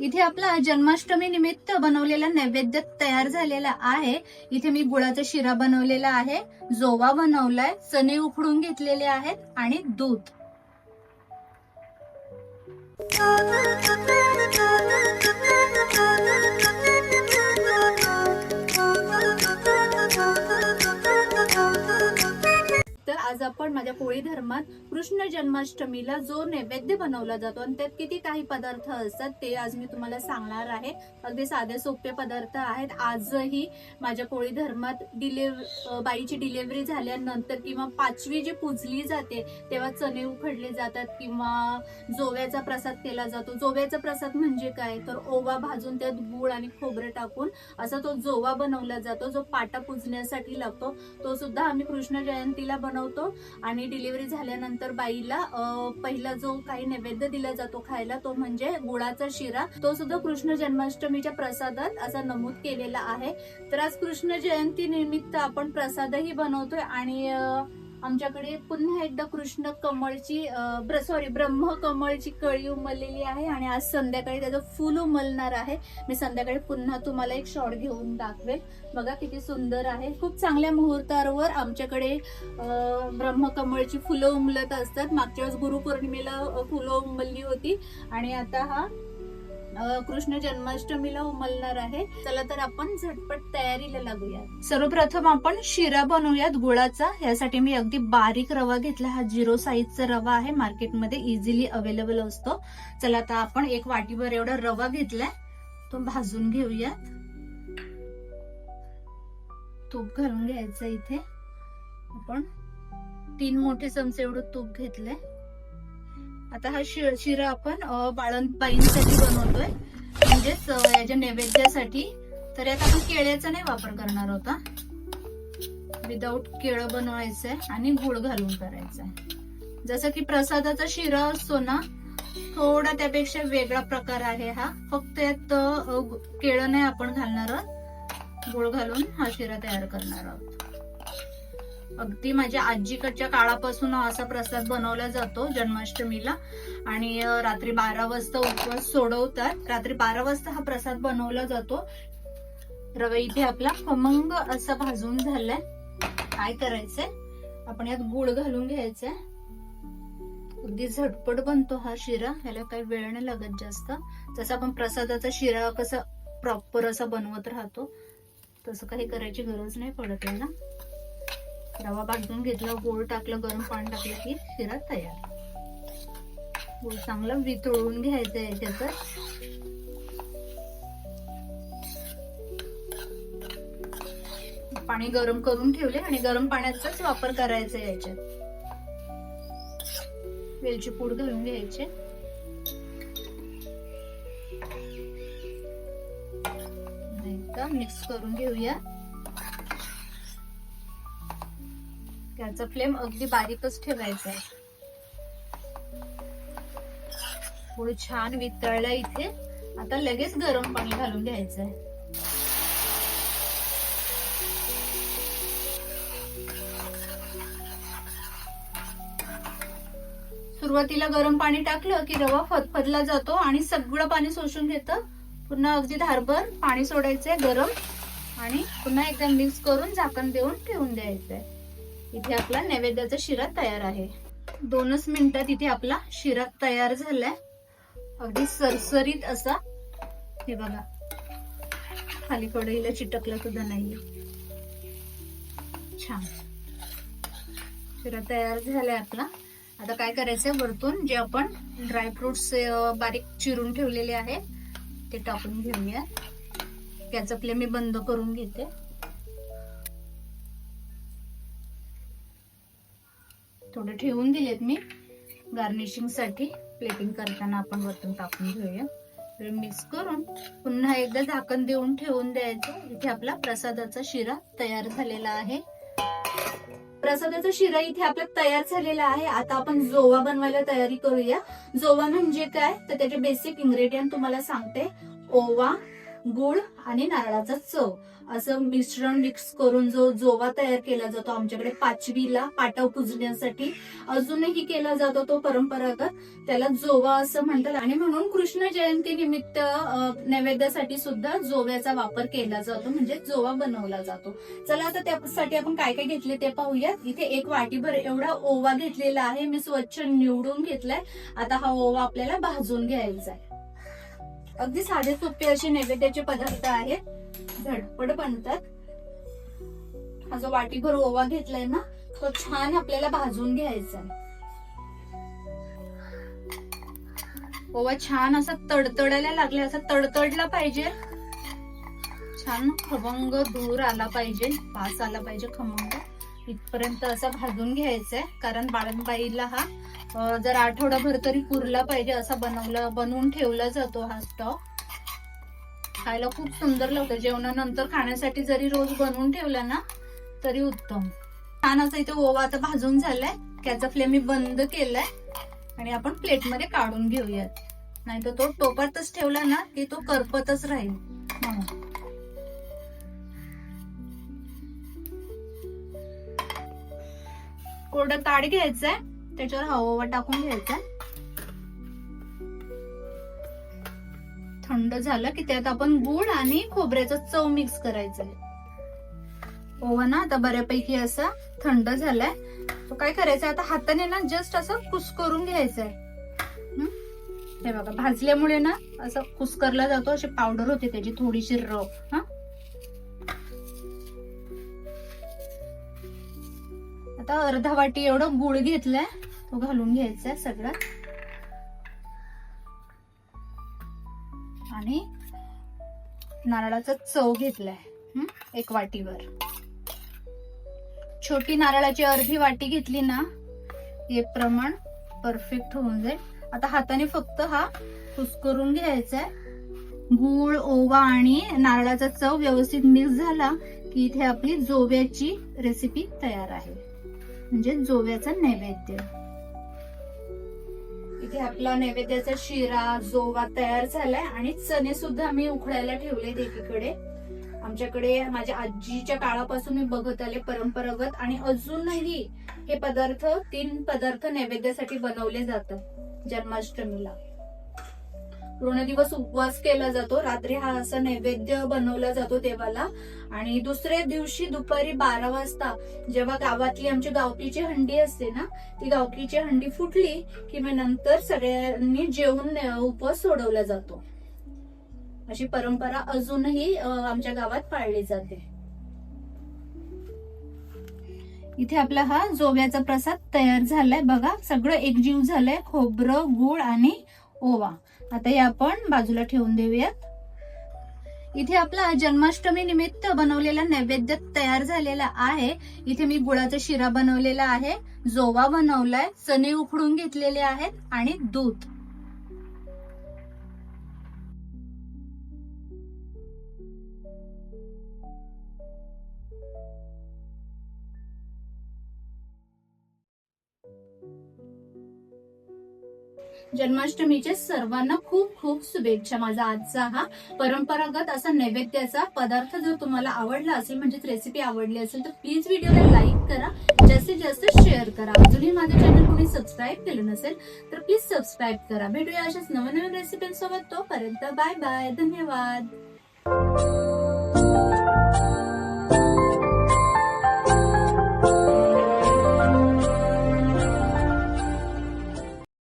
इथे आपला जन्माष्टमी निमित्त बनवलेला नैवेद्य तयार झालेला आहे. इथे मी गुळाचा शिरा बनवलेला आहे. जोवा बनवलाय. चणे उकडून घेतलेले आहेत आणि दूध. आपण माझ्या कोळी धर्मात कृष्ण जन्माष्टमीला जो नैवेद्य बनवला जातो आणि त्यात किती काही पदार्थ असतात ते आज मी तुम्हाला सांगणार आहे. अगदी साधे सोपे पदार्थ आहेत. आजही माझ्या कोळी धर्मात डिलेव बाईची डिलेव्हरी झाल्यानंतर किंवा पाचवी जी पूजली जाते तेव्हा चणे उखडले जातात किंवा जोव्याचा प्रसाद केला जातो. जोव्याचा प्रसाद म्हणजे काय? तर ओवा भाजून त्यात गूळ आणि खोबरं टाकून असा तो जोवा बनवला जातो जो पाटा पुजण्यासाठी लागतो. तो सुद्धा आम्ही कृष्ण जयंतीला बनवतो. आणि डिलिव्हरी झाल्यानंतर बाईला पहिला जो काही नैवेद्य दिला जातो खायला तो म्हणजे गुळाचा शिरा. तो सुद्धा कृष्ण जन्माष्टमीच्या प्रसादात असा नमूद केलेला आहे. तर आज कृष्ण जयंती निमित्त आपण प्रसादही बनवतोय आणि आमच्याकडे पुन्हा एकदा कृष्ण कमळची सॉरी ब्रह्म कमळची कळी उमललेली आहे आणि आज संध्याकाळी त्याचं फुल उमलणार आहे. मी संध्याकाळी पुन्हा तुम्हाला एक शॉट घेऊन दाखवेल. बघा किती सुंदर आहे. खूप चांगल्या मुहूर्तावर आमच्याकडे ब्रह्मकमळची फुलं उमलत असतात. मागच्या वेळेस गुरुपौर्णिमेला फुलं उमलली होती. आणि आता हा कृष्ण जन्माष्टमीला उमलणार आहे. चला तर आपण झटपट तयारीला लागूया. सर्वप्रथम आपण शिरा बनवूयात गुळाचा. यासाठी मी अगदी बारीक रवा घेतला. हा झिरो साईजचा रवा आहे. मार्केटमध्ये इझिली अवेलेबल असतो. चला आता आपण एक वाटीभर एवढा रवा घेतलाय. तो भाजून घेऊयात. तूप घालून घ्यायचं इथे. आपण तीन मोठे चमचे एवढं तूप घेतलंय. आता हा शि- शिरा आपण बाळंतबाईंसाठी बनवतोय. म्हणजेच याच्या नैवेद्यासाठी. तर यात आपण केळ्याचा नाही वापर करणार होता. विदाऊट केळं बनवायचंय आणि गुळ घालून करायचंय. जसं की प्रसादाचा शिरा असतो ना थोडा त्यापेक्षा वेगळा प्रकार आहे हा. फक्त यात केळं नाही आपण घालणार आहोत. गुळ घालून हा शिरा तयार करणार आहोत. अगदी माझ्या आजीकडच्या काळापासून असा प्रसाद बनवला जातो जन्माष्टमीला. आणि रात्री बारा वाजता उपवास सोडवतात. रात्री बारा वाजता हा प्रसाद बनवला जातो. रवा इथे आपला खमंग असा भाजून झालाय. काय करायचंय? आपण यात गुळ घालून घ्यायचंय. अगदी झटपट बनतो हा शिरा. ह्याला काही वेळ नाही लागत जास्त. जसं आपण प्रसादाचा शिरा कसा प्रॉपर असा बनवत राहतो तसं काही करायची गरज नाही पडत याला रवा भाजून घेतला गोळ टाकलं गरम पाणी टाकलं की शिरा तयार. गोळ चांगला वितळून घ्यायचं आहे त्याचं. पाणी गरम करून ठेवले आणि गरम पाण्याचाच वापर करायचा याच्यात. वेलची पूड घालून घ्यायचे. मिक्स करून घेऊया. त्याचा फ्लेम अगदी बारीकच ठेवायचा आहे थोडं छान वितळलं इथे. आता लगेच गरम पाणी घालून घ्यायचं आहे सुरुवातीला गरम पाणी टाकलं की रवा फतफदला जातो आणि सगळं पाणी शोषून घेतं. पुन्हा अगदी धारभर पाणी सोडायचंय गरम आणि पुन्हा एकदा मिक्स करून झाकण देऊन ठेवून द्यायचंय. इथे आपला नैवेद्याचा शिरा तयार आहे. दोनच मिनिटात इथे आपला शिरा तयार झालाय. अगदी सरसरीत असा. हे बघा. खाली कढईला चिटकला सुद्धा नाहीये. छान. शिरा तयार झालाय आपला. आता काय करायचंय? वरतून जे आपण ड्रायफ्रुट्स बारीक चिरून ठेवलेले आहे ते टाकून घेऊया. त्याचं प्ले मी बंद करून घेते. थोडे ठेवून दिलेत मी. गार्निशिंगसाठी प्लेटिंग करताना आपण वरतून टाकून घेऊया. मिक्स करून पुन्हा एकदा झाकण देऊन ठेवून द्यायचं. इथे आपला प्रसादाचा शिरा तयार झालेला आहे. प्रसादाचा शिरा इथे आपला तयार झालेला आहे. आता आपण जोवा बनवायला तयारी करूया. जोवा म्हणजे काय? तर त्याचे बेसिक इन्ग्रेडियंट तुम्हाला सांगते. ओवा गुळ आणि नारळाचा चव. असं मिश्रण मिक्स करून जो जोवा तयार केला जातो आमच्याकडे पाचवीला पाटव पुजण्यासाठी अजूनही केला जातो तो परंपरागत. त्याला जोवा असं म्हणतात. आणि म्हणून कृष्ण जयंती निमित्त नैवेद्यासाठी सुद्धा जोव्याचा वापर केला जातो. म्हणजे जोवा बनवला जातो. चला आता त्यासाठी आपण काय काय घेतले ते पाहूयात. इथे एक वाटीभर एवढा ओवा घेतलेला आहे. मी स्वच्छ निवडून घेतलाय. आता हा ओवा आपल्याला भाजून घ्यायचा आहे. अगदी साधे सोपे असे नैवेद्याचे पदार्थ आहेत. झटपट बनतात. हा जो वाटीभर ओवा घेतलाय ना तो छान आपल्याला भाजून घ्यायचा आहे. ओवा छान असा तडतडायला लागला असा तडतडला पाहिजे. छान खमंग धूर आला पाहिजे वास आला पाहिजे खमंग. इथपर्यंत असा भाजून घ्यायचंय. कारण बाळणबाईला हा जर आठवडाभर तरी पुरला पाहिजे असा बनवला बनवून ठेवला जातो हा स्टॉक. खायला खूप सुंदर लागतं. जेवणानंतर खाण्यासाठी जरी रोज बनवून ठेवला ना तरी उत्तम. छान असं इथे ओवा आता भाजून झालाय. त्याचा फ्लेम मी बंद केलाय. आणि आपण प्लेटमध्ये काढून घेऊयात. नाही तर तो टोपातच ठेवला ना की तो करपतच राहील. म्हणून कोरडं ताड घ्यायचंय त्याच्यावर हा टाकून घ्यायचा थंड झालं की त्यात आपण गुळ आणि खोबऱ्याचा चव मिक्स करायचंय. ओव्हन ना आता बऱ्यापैकी असं थंड झालाय. तो काय करायचंय आता हाताने ना जस्ट असं कुस्करून घ्यायचंय. हे? बघा भाजल्यामुळे ना असं कुस्करला जातो अशी पावडर होते त्याची थोडीशी रव हा? आता अर्धा वाटी एवढं गुळ घेतलाय. तो घालून घ्यायचा सगळा. आणि नारळाचा चव घेतलाय एक वाटीवर. छोटी नारळाची अर्धी वाटी घेतली ना हे प्रमाण परफेक्ट होऊन जाईल. आता हाताने फक्त हा कुसकरून घ्यायचा आहे गूळ ओवा आणि नारळाचा चव व्यवस्थित मिक्स झाला की इथे आपली जोव्याची रेसिपी तयार आहे. म्हणजे जोव्याचा नैवेद्य. इथे आपला नैवेद्याचा शिरा जोवा तयार झालाय आणि चणे सुद्धा मी उखडायला ठेवले एकीकडे. आमच्याकडे माझ्या आजीच्या काळापासून मी बघत आले परंपरागत आणि अजूनही हे पदार्थ तीन पदार्थ नैवेद्यासाठी बनवले जातात जन्माष्टमीला. पूर्ण दिवस उपवास केला जातो. रात्री हा असा नैवेद्य बनवला जातो देवाला. आणि दुसऱ्या दिवशी दुपारी बारा वाजता जेव्हा गावातली आमची गावकीची हंडी असते ना ती गावकीची हंडी फुटली की मग नंतर सगळ्यांनी जेवून उपवास सोडवला जातो. अशी परंपरा अजूनही आमच्या गावात पाळली जाते. इथे आपला हा जोव्याचा प्रसाद तयार झालाय. बघा सगळं एकजीव झालंय. खोबरं गुळ आणि ओवा. आता हे आपण बाजूला ठेवून देऊयात. इथे आपला जन्माष्टमी निमित्त बनवलेला नैवेद्य तयार झालेला आहे. इथे मी गुळाचा शिरा बनवलेला आहे. जोवा बनवलाय. चणे उकडून घेतलेले आहेत आणि दूध. जन्माष्टमीचे सर्वांना खूप खूप शुभेच्छा. माझा आजचा हा परंपरागत असा नैवेद्याचा पदार्थ जर तुम्हाला आवडला असेल म्हणजेच रेसिपी आवडली असेल तर प्लीज व्हिडिओला लाईक करा. जास्तीत जास्त शेअर करा. अजूनही माझं चॅनल कोणी सबस्क्राईब केलं नसेल तर प्लीज सबस्क्राईब करा. भेटूया अशाच नवनवीन रेसिपींसोबत तोपर्यंत बाय बाय धन्यवाद.